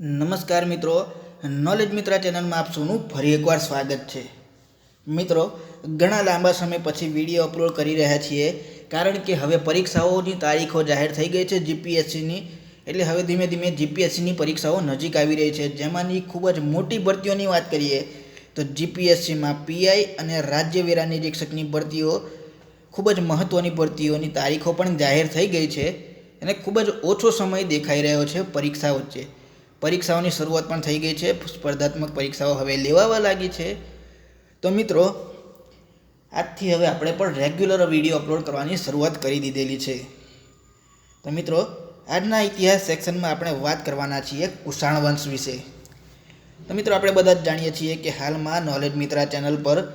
નમસ્કાર મિત્રો. નોલેજ મિત્રા ચેનલમાં આપ સૌનું ફરી એકવાર સ્વાગત છે. મિત્રો, ઘણા લાંબા સમય પછી વીડિયો અપલોડ કરી રહ્યા છીએ, કારણ કે હવે પરીક્ષાઓની તારીખો જાહેર થઈ ગઈ છે જીપીએસસીની એટલે હવે ધીમે ધીમે જીપીએસસીની પરીક્ષાઓ નજીક આવી રહી છે. જેમાંની ખૂબ જ મોટી ભરતીઓની વાત કરીએ, તો જીપીએસસીમાં પીઆઈ અને રાજ્ય વેરા નિરીક્ષકની ભરતીઓ, ખૂબ જ મહત્ત્વની ભરતીઓની તારીખો પણ જાહેર થઈ ગઈ છે. અને ખૂબ જ ઓછો સમય દેખાઈ રહ્યો છે પરીક્ષા વચ્ચે. પરીક્ષાઓની શરૂઆત પણ થઈ ગઈ છે. સ્પર્ધાત્મક પરીક્ષાઓ હવે લેવાવા લાગી છે. તો મિત્રો, આજથી હવે આપણે પણ રેગ્યુલર વીડિયો અપલોડ કરવાની શરૂઆત કરી દીધેલી છે. તો મિત્રો, આજના ઇતિહાસ સેક્શનમાં આપણે વાત કરવાના છીએ કુષાણ વંશ વિશે. તો મિત્રો, આપણે બધા જ જાણીએ છીએ કે હાલમાં નોલેજ મિત્રા ચેનલ પર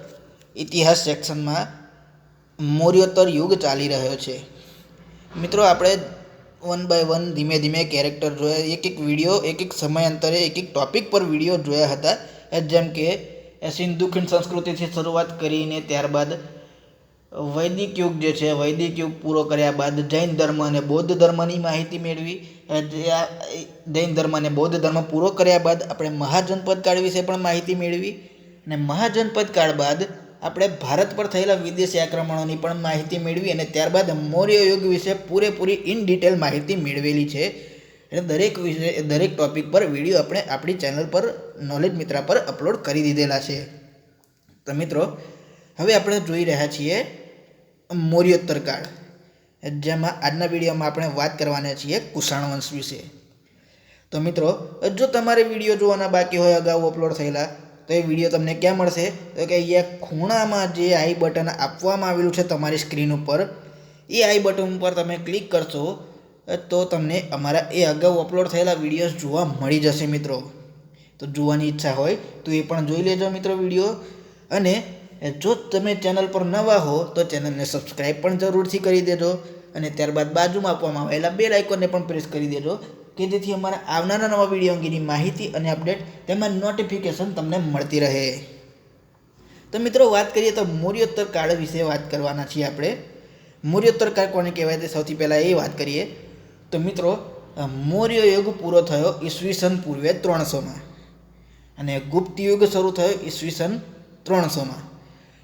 ઇતિહાસ સેક્શનમાં મૌર્યોત્તર યુગ ચાલી રહ્યો છે. મિત્રો, આપણે વન બાય વન ધીમે ધીમે કેરેક્ટર જોયા. એક એક વીડિયો એક એક સમયાંતરે, એક એક ટોપિક પર વીડિયો જોયા હતા. જેમ કે સિંધુ ખીણ સંસ્કૃતિથી શરૂઆત કરીને ત્યારબાદ વૈદિક યુગ જે છે, વૈદિક યુગ પૂરો કર્યા બાદ જૈન ધર્મ અને બૌદ્ધ ધર્મની માહિતી મેળવી. જૈન ધર્મ અને બૌદ્ધ ધર્મ પૂરો કર્યા બાદ આપણે મહાજનપદ કાળ વિશે પણ માહિતી મેળવી અને મહાજનપદ કાળ બાદ આપણે ભારત પર થયેલા વિદેશી આક્રમણોની પણ માહિતી મેળવી અને ત્યારબાદ મૌર્ય યુગ વિશે પૂરેપૂરી ઇન ડિટેલ માહિતી મેળવેલી છે. એટલે દરેક વિષય દરેક ટોપિક પર વીડિયો આપણે આપણી ચેનલ પર નોલેજ મિત્રા પર અપલોડ કરી દીધેલા છે. તો મિત્રો, હવે આપણે જોઈ રહ્યા છીએ મૌર્યોત્તર કાળ. જેમાં આજના વિડીયોમાં આપણે વાત કરવાના છીએ કુષાણ વંશ વિશે. તો મિત્રો, જો તમારે વીડિયો જોવાના બાકી હોય, અગાઉ અપલોડ થયેલા તો એ વીડિયો તમને ક્યાં મળશે? તો કે અહીંયા ખૂણામાં જે આઈ બટન આપવામાં આવેલું છે તમારી સ્ક્રીન ઉપર, એ આઈ બટન ઉપર તમે ક્લિક કરશો, તો તમને અમારા એ અગાઉ અપલોડ થયેલા વિડીયોઝ જોવા મળી જશે મિત્રો. તો જોવાની ઈચ્છા હોય તો એ પણ જોઈ લેજો મિત્રો વીડિયો. અને જો તમે ચેનલ પર નવા હો તો ચેનલને સબસ્ક્રાઈબ પણ જરૂરથી કરી દેજો. અને ત્યારબાદ બાજુમાં આપવામાં આવેલા બે લાઇકોને પણ પ્રેસ કરી દેજો. કે જેથી અમારા આવનારા નવા વીડિયો અંગેની માહિતી અને અપડેટ તેમાં નોટિફિકેશન તમને મળતી રહે. તો મિત્રો, વાત કરીએ તો મૌર્યોત્તર કાળ વિશે વાત કરવાના છીએ આપણે. મૌર્યોત્તર કાળ કોને કહેવાય તે સૌથી પહેલાં એ વાત કરીએ. તો મિત્રો મૌર્ય યુગ પૂરો થયો ઈસવીસન પૂર્વે ત્રણસોમાં અને ગુપ્ત યુગ શરૂ થયો ઈસવીસન ત્રણસોમાં.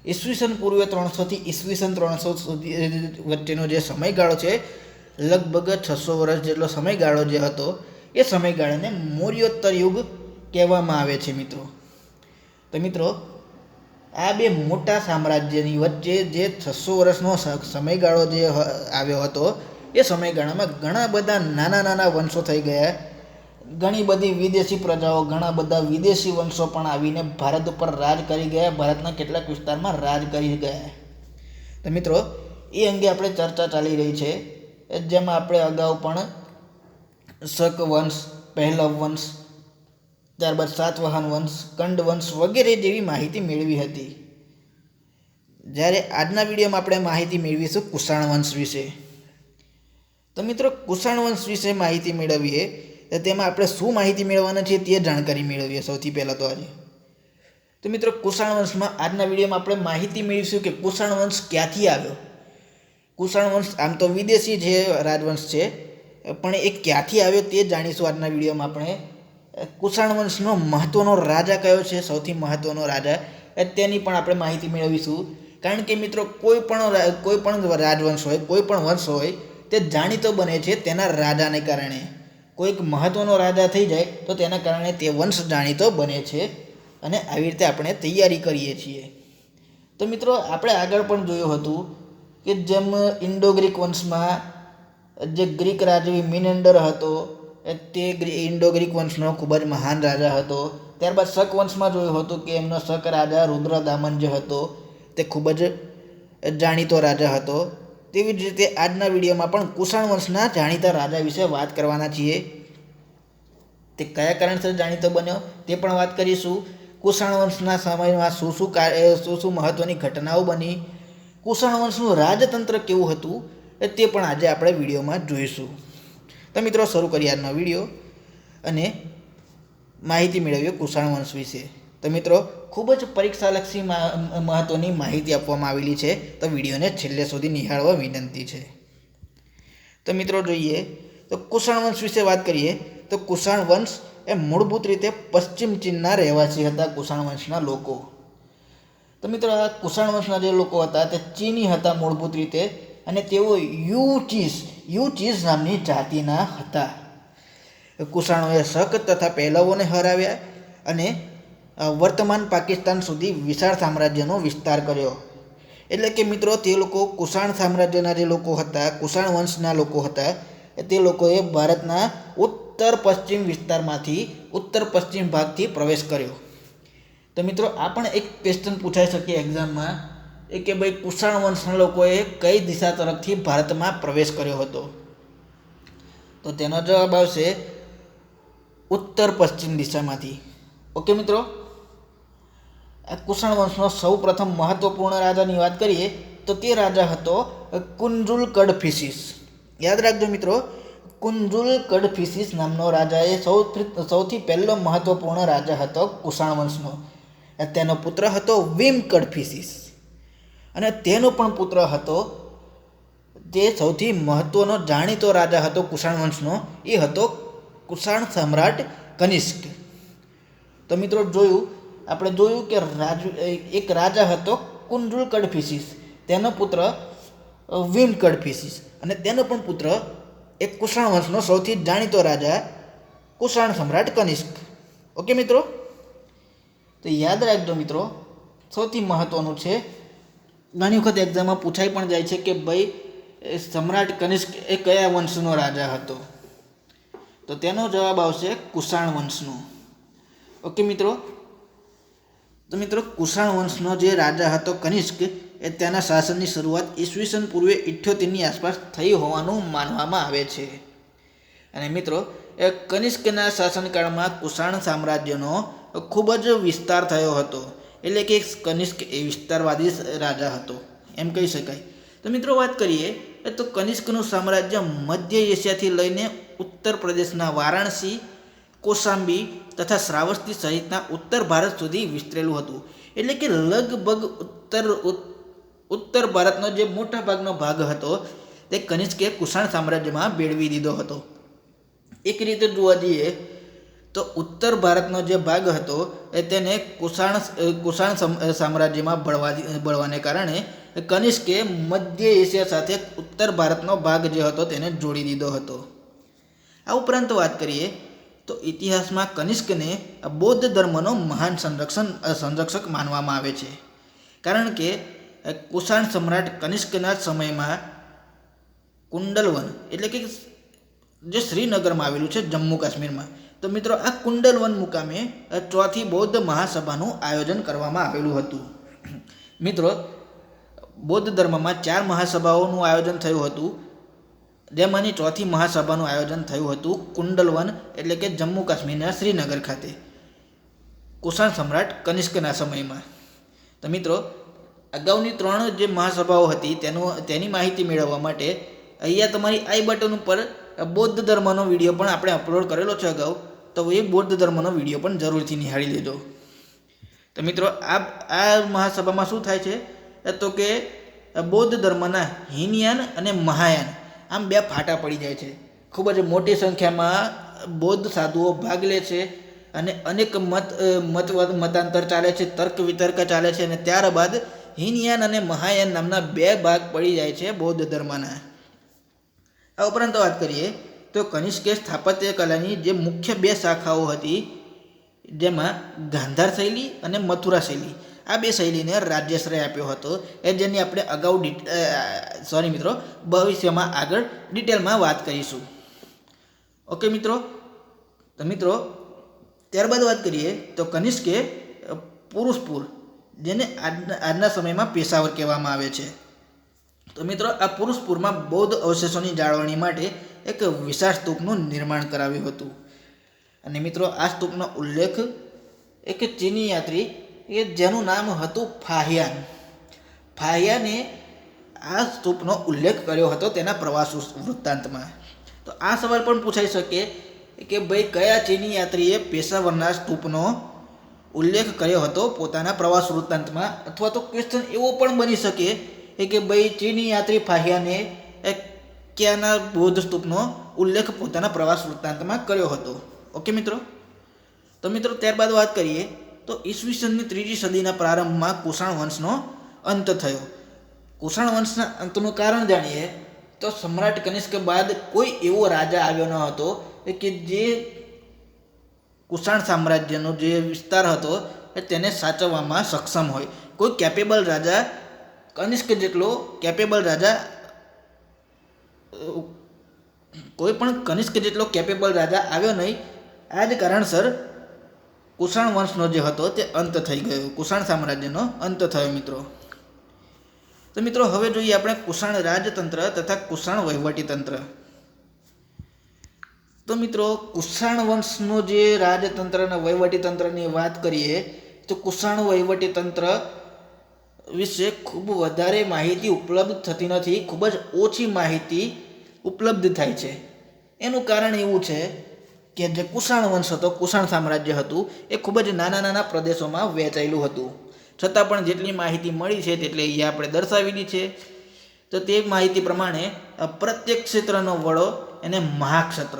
ઈસવીસન પૂર્વે ત્રણસોથી ઈસવીસન ત્રણસો સુધી વચ્ચેનો જે સમયગાળો છે લગભગ છસો વર્ષ જેટલો સમયગાળો જે હતો, એ સમયગાળાને મૌર્યોત્તર યુગ કહેવામાં આવે છે મિત્રો. તો મિત્રો, આ બે મોટા સામ્રાજ્યની વચ્ચે જે છસો વર્ષનો સમયગાળો જે આવ્યો હતો, એ સમયગાળામાં ઘણા બધા નાના નાના વંશો થઈ ગયા. ઘણી બધી વિદેશી પ્રજાઓ, ઘણા બધા વિદેશી વંશો પણ આવીને ભારત ઉપર રાજ કરી ગયા, ભારતના કેટલાક વિસ્તારમાં રાજ કરી ગયા. તો મિત્રો, એ અંગે આપણે ચર્ચા ચાલી રહી છે. જેમાં આપણે અગાઉ પણ શક વંશ, પહેલવ વંશ, ત્યારબાદ સાતવાહન વંશ, કંડ વંશ વગેરે જેવી માહિતી મેળવી હતી. જ્યારે આજના વિડીયોમાં આપણે માહિતી મેળવીશું કુષાણ વંશ વિશે. તો મિત્રો, કુષાણ વંશ વિશે માહિતી મેળવીએ, તો તેમાં આપણે શું માહિતી મેળવવાના છીએ તે જાણકારી મેળવીએ સૌથી પહેલાં તો આજે. તો મિત્રો, કુષાણ વંશમાં આજના વિડીયોમાં આપણે માહિતી મેળવીશું કે કુષાણ વંશ ક્યાંથી આવ્યો? કુષાણ વંશ, આમ તો વિદેશી જે રાજવંશ છે, પણ એ ક્યાંથી આવ્યો તે જાણીશું આજના વિડીયોમાં આપણે. કુષાણ વંશનો મહત્ત્વનો રાજા કયો છે, સૌથી મહત્ત્વનો રાજા તેની પણ આપણે માહિતી મેળવીશું. કારણ કે મિત્રો, કોઈ પણ કોઈ પણ રાજવંશ હોય, કોઈ પણ વંશ હોય, તે જાણીતો બને છે તેના રાજાને કારણે. કોઈક મહત્ત્વનો રાજા થઈ જાય, તો તેના કારણે તે વંશ જાણીતો બને છે, અને આવી રીતે આપણે તૈયારી કરીએ છીએ. તો મિત્રો, આપણે આગળ પણ જોયું હતું કે જેમ ઇન્ડો ગ્રીક વંશમાં જે ગ્રીક રાજવી મિનેન્ડર હતો તે ઇન્ડો ગ્રીક વંશનો ખૂબ જ મહાન રાજા હતો. ત્યારબાદ શક વંશમાં જોયું હતું કે એમનો શક રાજા રુદ્રદામન જે હતો, તે ખૂબ જ જાણીતો રાજા હતો. તેવી જ રીતે આજના વિડીયોમાં પણ કુષાણ વંશના જાણીતા રાજા વિશે વાત કરવાના છીએ. તે કયા કારણસર જાણીતો બન્યો તે પણ વાત કરીશું. કુષાણ વંશના સમયમાં શું શું શું શું મહત્ત્વની ઘટનાઓ બની કુષાણ વંશનું રાજતંત્ર કેવું હતું તે પણ આજે આપણે વિડીયોમાં જોઈશું. તો મિત્રો, શરૂ કરીએ આજનો વીડિયો અને માહિતી મેળવીએ કુષાણ વંશ. વિશે તો મિત્રો, ખૂબ જ પરીક્ષાલક્ષી મહત્ત્વની માહિતી આપવામાં આવેલી છે. તો વિડીયોને છેલ્લે સુધી નિહાળવા વિનંતી છે. તો મિત્રો, જોઈએ. તો કુષાણ વંશ વિશે વાત કરીએ. તો કુષાણ વંશ એ મૂળભૂત રીતે પશ્ચિમ ચીનના રહેવાસી હતા કુષાણ વંશના લોકો. તો મિત્રો આ કુષાણ વંશના જે લોકો હતા તે ચીની હતા મૂળભૂત રીતે અને તેઓ યુ ચીઝ યુ ચીઝ નામની જાતિના હતા. કુષાણોએ શક તથા પહેલવોને હરાવ્યા અને વર્તમાન પાકિસ્તાન સુધી વિશાળ સામ્રાજ્યનો વિસ્તાર કર્યો. એટલે કે મિત્રો તે લોકો કુષાણ સામ્રાજ્યના જે લોકો હતા કુષાણ વંશના લોકો હતા, તે લોકોએ ભારતના ઉત્તર પશ્ચિમ વિસ્તારમાંથી ઉત્તર પશ્ચિમ ભાગથી પ્રવેશ કર્યો. તો મિત્રો, આ પણ એક ક્વેશ્ચન પૂછાઈ શકે એક્ઝામમાં એ કે ભાઈ કુષાણ વંશના લોકોએ કઈ દિશા તરફથી ભારતમાં પ્રવેશ કર્યો હતો? તો તેનો જવાબ આવશે ઉત્તર પશ્ચિમ દિશામાંથી. ઓકે મિત્રો? આ કુષાણ વંશનો સૌ પ્રથમ મહત્વપૂર્ણ રાજાની વાત કરીએ, તો તે રાજા હતો કુંજુલ કડફિસિસ યાદ રાખજો મિત્રો કુંજુલ કડફિસિસ નામનો રાજા એ સૌથી સૌથી પહેલો મહત્વપૂર્ણ રાજા હતો કુષાણ વંશનો. તેનો પુત્ર હતો વિમ કડફિસિસ અને તેનો પણ પુત્ર હતો જે સૌથી મહત્વનો જાણીતો રાજા હતો કુષાણ વંશનો, એ હતો કુષાણ સમ્રાટ કનિષ્ક. તો મિત્રો જોયું, આપણે જોયું કે રાજ એક રાજા હતો કુંડુલ કડફિસિસ તેનો પુત્ર વિમ કડફિસિસ અને તેનો પણ પુત્ર એક કુષાણ વંશનો સૌથી જાણીતો રાજા કુષાણ સમ્રાટ કનિષ્ક. ઓકે મિત્રો? તો યાદ રાખજો મિત્રો, સૌથી મહત્વનું છે, ઘણી વખત એક્ઝામમાં પૂછાઈ પણ જાય છે કે ભાઈ, એ સમ્રાટ કનિષ્ક એ કયા વંશનો રાજા હતો? તો તેનો જવાબ આવશે કુષાણ વંશનો. ઓકે મિત્રો? તો મિત્રો, કુષાણ વંશનો જે રાજા હતો કનિષ્ક, એ તેના શાસનની શરૂઆત ઈસવીસન પૂર્વે ઇઠ્યોતેરની આસપાસ થઈ હોવાનું માનવામાં આવે છે. અને મિત્રો, એ કનિષ્કના શાસનકાળમાં કુષાણ સામ્રાજ્યનો ખૂબ જ વિસ્તાર થયો હતો. એટલે કે કનિષ્ક એ વિસ્તારવાદી રાજા હતો. એમ કહી શકાય. તો મિત્રો વાત કરીએ, તો કનિષ્કનું સામ્રાજ્ય મધ્ય એશિયાથી લઈને ઉત્તર પ્રદેશના વારાણસી, કોસાંબી તથા શ્રાવસ્તી સહિતના ઉત્તર ભારત સુધી વિસ્તરેલું હતું. એટલે કે લગભગ ઉત્તર ઉત્તર ભારતનો જે મોટા ભાગનો ભાગ હતો, તે કનિષ્કે કુષાણ સામ્રાજ્યમાં ભેળવી દીધો હતો. એક રીતે જોવા જઈએ તો ઉત્તર ભારતનો જે ભાગ હતો એ તેને કુષાણ કુષાણ સામ્રાજ્યમાં બળવા બળવાને કારણે કનિષ્કે મધ્ય એશિયા સાથે ઉત્તર ભારતનો ભાગ જે હતો તેને જોડી દીધો હતો. આ ઉપરાંત વાત કરીએ તો ઇતિહાસમાં કનિષ્કને બૌદ્ધ ધર્મનો મહાન સંરક્ષણ સંરક્ષક માનવામાં આવે છે. કારણ કે કુષાણ સમ્રાટ કનિષ્કના સમયમાં કુંડલવન એટલે કે જે શ્રીનગરમાં આવેલું છે જમ્મુ કાશ્મીરમાં તો મિત્રો આ કુંડલવન મુકામે ચોથી બૌદ્ધ મહાસભાનું આયોજન કરવામાં આવેલું હતું. મિત્રો, બૌદ્ધ ધર્મમાં ચાર મહાસભાઓનું આયોજન થયું હતું. જેમાંની ચોથી મહાસભાનું આયોજન થયું હતું કુંડલવન, એટલે કે જમ્મુ કાશ્મીરના શ્રીનગર ખાતે. કુષાણ સમ્રાટ કનિષ્કના સમયમાં. તો મિત્રો, અગાઉની ત્રણ જે મહાસભાઓ હતી, તેનું, તેની માહિતી મેળવવા માટે અહીંયા તમારી આઈ બટન ઉપર બૌદ્ધ ધર્મનો વીડિયો પણ આપણે અપલોડ કરેલો છે અગાઉ. તો એ બૌદ્ધ ધર્મનો વીડિયો પણ જરૂરથી નિહાળી લેજો. તો મિત્રો, આ આ મહાસભામાં શું થાય છે? તો કે બૌદ્ધ ધર્મના હિનયાન અને મહાયાન, આમ બે ફાટા પડી જાય છે. ખૂબ જ મોટી સંખ્યામાં બૌદ્ધ સાધુઓ ભાગ લે છે અને અનેક મત મત મતાંતર ચાલે છે, તર્ક વિતર્ક ચાલે છે અને ત્યારબાદ હિનયાન અને મહાયાન નામના બે ભાગ પડી જાય છે બૌદ્ધ ધર્મના. આ ઉપરાંત વાત કરીએ તો કનિષ્કે સ્થાપત્ય કલાની જે મુખ્ય બે શાખાઓ હતી, જેમાં ગાંધાર શૈલી અને મથુરા શૈલી. આ બે શૈલીને રાજ્યાશ્રય આપ્યો હતો, એ જેની આપણે અગાઉ સોરી મિત્રો, ભવિષ્યમાં આગળ ડિટેલમાં વાત કરીશું. ઓકે મિત્રો? તો મિત્રો, ત્યારબાદ વાત કરીએ, તો કનિષ્કે પુરુષપુર, જેને આજના સમયમાં પેશાવર કહેવામાં આવે છે. તો મિત્રો, આ પુરુષપુરમાં બૌદ્ધ અવશેષોની જાળવણી માટે એક વિશાળ સ્તૂપનું નિર્માણ કરાવ્યું હતું. અને મિત્રો, આ સ્તૂપનો ઉલ્લેખ એક ચીની યાત્રી કે જેનું નામ હતું ફાહિયાન. ફાહિયાને આ સ્તૂપનો ઉલ્લેખ કર્યો હતો તેના પ્રવાસ વૃત્તાંતમાં. તો આ સવાલ પણ પૂછાઈ શકે કે ભાઈ, કયા ચીની યાત્રીએ પેશાવરના સ્તૂપનો ઉલ્લેખ કર્યો હતો પોતાના પ્રવાસ વૃત્તાંતમાં? અથવા તો ક્વેશ્ચન એવો પણ બની શકે કે ભાઈ, ચીની યાત્રી ફાહિયાને ક્યાંના બૌદ્ધ સ્તૂપનો ઉલ્લેખ પોતાના પ્રવાસ વૃત્તાંતમાં કર્યો હતો. ઓકે મિત્રો? તો મિત્રો, ત્યારબાદ વાત કરીએ, તો ઈસવીસનની ત્રીજી સદીના પ્રારંભમાં કુષાણ વંશનો અંત થયો. કુષાણ વંશના અંતનું કારણ જાણીએ, તો સમ્રાટ કનિષ્ક બાદ કોઈ એવો રાજા આવ્યો ન હતો કે જે કુષાણ સામ્રાજ્યનો જે વિસ્તાર હતો તેને સાચવવામાં સક્ષમ હોય. કોઈ કેપેબલ રાજા, કનિષ્ક જેટલો કેપેબલ રાજા કોઈ પણ કનિષ્ક જેટલો કેપેબલ રાજા આવ્યો નહીં, આ જ કારણસર કુષાણ વંશનો જે હતો તે અંત થઈ ગયો. કુષાણ સામ્રાજ્યનો અંત થયો, મિત્રો. તો મિત્રો, હવે જોઈએ આપણે કુષાણ રાજતંત્ર તથા કુષાણ વહીવટીતંત્ર. તો મિત્રો, કુષાણ વંશનો જે રાજતંત્ર અને વહીવટીતંત્રની વાત કરીએ, તો કુષાણ વહીવટીતંત્ર વિશે ખૂબ વધારે માહિતી ઉપલબ્ધ થતી નથી, ખૂબ જ ઓછી માહિતી ઉપલબ્ધ થાય છે. એનું કારણ એવું છે કે જે કુષાણ વંશ હતો, કુષાણ સામ્રાજ્ય હતું, એ ખૂબ જ નાના નાના પ્રદેશોમાં વહેંચાયેલું હતું. છતાં પણ જેટલી માહિતી મળી છે તેટલી અહીંયા આપણે દર્શાવેલી છે. તો તે માહિતી પ્રમાણે પ્રત્યેક ક્ષેત્રનો વડો એને મહાક્ષત્ર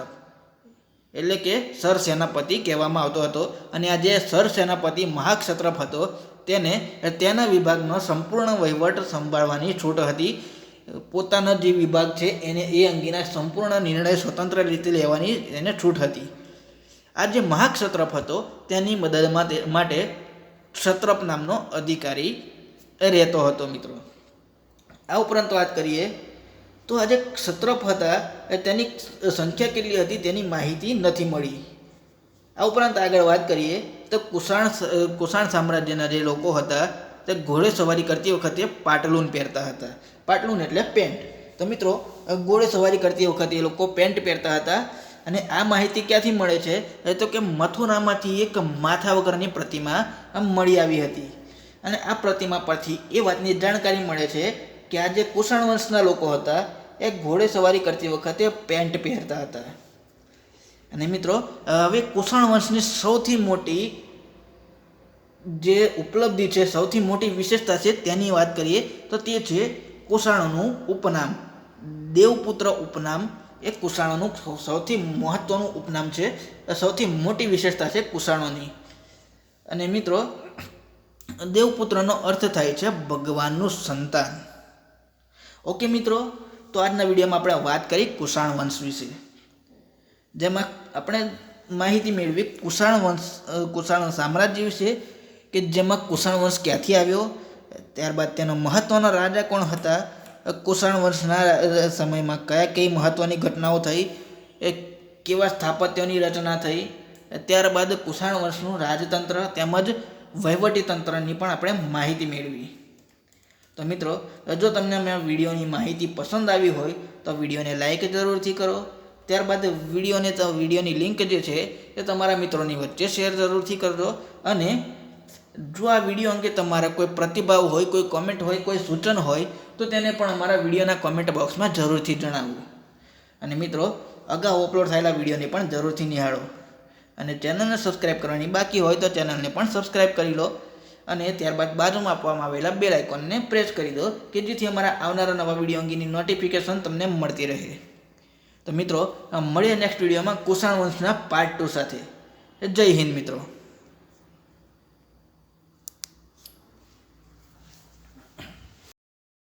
એટલે કે સર સેનાપતિ કહેવામાં આવતો હતો. અને આ જે સર સેનાપતિ મહાક્ષત્રપ હતો, તેને તેના વિભાગનો સંપૂર્ણ વહીવટ સંભાળવાની છૂટ હતી. પોતાનો જે વિભાગ છે, એને એ અંગેના સંપૂર્ણ નિર્ણય સ્વતંત્ર રીતે લેવાની એને છૂટ હતી. આ જે મહાક્ષત્રપ હતો, તેની મદદ માટે ક્ષત્રપ નામનો અધિકારી રહેતો હતો મિત્રો. આ ઉપરાંત વાત કરીએ તો આ જે ક્ષત્રપ હતા તેની સંખ્યા કેટલી હતી તેની માહિતી નથી મળી. આ ઉપરાંત આગળ વાત કરીએ, તો કુષાણ કુષાણ સામ્રાજ્યના જે લોકો હતા, તે ઘોડે સવારી કરતી વખતે પાટલુન પહેરતા હતા. પાટલુન એટલે પેન્ટ. તો મિત્રો ઘોડે સવારી કરતી વખતે એ લોકો પેન્ટ પહેરતા હતા, અને આ માહિતી ક્યાંથી મળે છે? તો કે મથુરામાંથી એક માથા વગરની પ્રતિમા મળી આવી હતી. અને આ પ્રતિમા પરથી એ વાતની જાણકારી મળે છે કે આ જે કુષાણ વંશના લોકો હતા, એ ઘોડે સવારી કરતી વખતે પેન્ટ પહેરતા હતા. અને મિત્રો, હવે કુષાણ વંશની સૌથી મોટી જે ઉપલબ્ધિ છે, સૌથી મોટી વિશેષતા છે તેની વાત કરીએ, તો તે છે કુષાણનું ઉપનામ. દેવપુત્ર ઉપનામ એ કુષાણોનું સૌથી મહત્વનું ઉપનામ છે, સૌથી મોટી વિશેષતા છે કુષાણોની. અને મિત્રો, દેવપુત્રનો અર્થ થાય છે ભગવાનનું સંતાન. ઓકે મિત્રો, તો આજના વિડીયોમાં આપણે વાત કરી કુષાણ વંશ વિશે. જેમાં આપણે માહિતી મેળવી કુષાણ વંશ કુષાણ સામ્રાજ્ય વિશે, કે જેમાં કુષાણ વંશ ક્યાંથી આવ્યો, ત્યારબાદ તેનો મહત્ત્વના રાજા કોણ હતા કુષાણ વંશના સમયમાં કયા, કઈ મહત્ત્વની ઘટનાઓ થઈ, એ કેવા સ્થાપત્યોની રચના થઈ, ત્યારબાદ કુષાણ વંશનું રાજતંત્ર તેમજ વહીવટી તંત્રની પણ આપણે માહિતી મેળવી. તો મિત્રો, જો તમને આ વિડીયોની માહિતી પસંદ આવી હોય, તો વિડીયોને લાઇક જરૂરથી કરો. ત્યારબાદ વિડીયોને તો વિડીયોની લિંક જે છે, એ તમારા મિત્રોની વચ્ચે શેર જરૂરથી કરજો. અને જો આ વીડિયો અંગે તમારા કોઈ પ્રતિભાવ હોય, કોઈ કોમેન્ટ હોય, કોઈ સૂચન હોય, તો તેને પણ અમારા વિડીયોના કોમેન્ટ બોક્સમાં જરૂરથી જણાવવું અને મિત્રો, અગાઉ અપલોડ થયેલા વિડીયોને પણ જરૂરથી નિહાળો. અને ચેનલને સબસ્ક્રાઇબ કરવાની બાકી હોય, તો ચેનલને પણ સબસ્ક્રાઇબ કરી લો. અને ત્યારબાદ બાજુમાં આપવામાં આવેલા બેલ આઇકોનને પ્રેસ કરી દો કે જેથી અમારા આવનારા નવા વીડિયો અંગેની નોટિફિકેશન તમને મળતી રહે. તો મિત્રો મળીએ નેક્સ્ટ વિડીયોમાં કુષાણ વંશના પાર્ટ ટુ સાથે. જય હિન્દ મિત્રો.